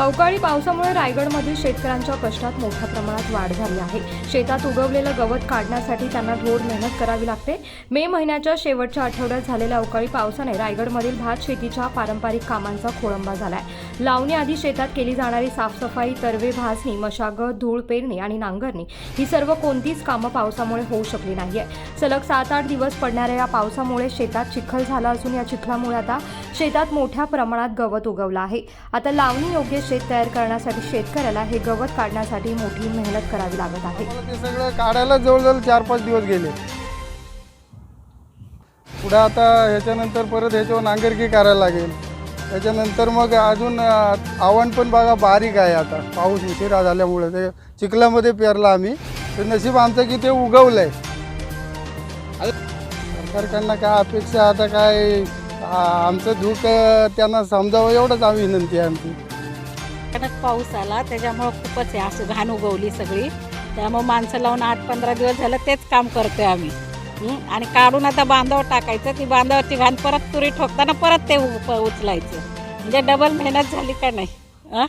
अवकाळी पावसामुळे रायगडमधील शेतकऱ्यांच्या कष्टात मोठ्या प्रमाणात वाढ झाली आहे. शेतात उगवलेलं गवत काढण्यासाठी त्यांना ढोर मेहनत करावी लागते. मे महिन्याच्या शेवटच्या आठवड्यात झालेल्या अवकाळी पावसाने रायगडमधील भात शेतीच्या पारंपरिक कामांचा खोळंबा झालाय. आहे आधी शेतात केली जाणारी साफसफाई तरवे भासणी मशागत धूळ पेरणी आणि नांगरणी ही सर्व कोणतीच कामं पावसामुळे होऊ शकली नाहीये. सलग सात आठ दिवस पडणाऱ्या या पावसामुळे शेतात चिखल झाला असून या चिखलामुळे आता शेतात मोठ्या प्रमाणात गवत उगवलं आहे. आता लावणी योग्य शेत तयार करण्यासाठी शेतकऱ्याला हे गवत काढण्यासाठी मोठी मेहनत करावी लागत आहे. ते सगळं काढायला जवळजवळ चार पाच दिवस गेले. पुढं आता ह्याच्यानंतर परत ह्याच्यावर नांगरकी करायला लागेल. त्याच्यानंतर मग अजून आव्हान पण बघा बारीक आहे आता. पाऊस उशिरा झाल्यामुळे ते चिखलामध्ये पेरला आम्ही. तर नशीब आमचं की ते उगवलं आहे सरकारकडनं काय अपेक्षा आता काय आमचं दुःख त्यांना समजावं एवढंच आम्ही विनंती आहे आमची. अचानक पाऊस आला त्याच्यामुळं खूपच आहे असं घाण उगवली सगळी. त्यामुळं माणसं लावून आठ पंधरा दिवस झालं तेच काम करतोय आम्ही. आणि काढून आता बांधावर टाकायचं. ती बांधावरची घाण परत तुरी ठोकताना परत ते उ- प- उचलायचं. म्हणजे डबल मेहनत झाली का नाही? हां?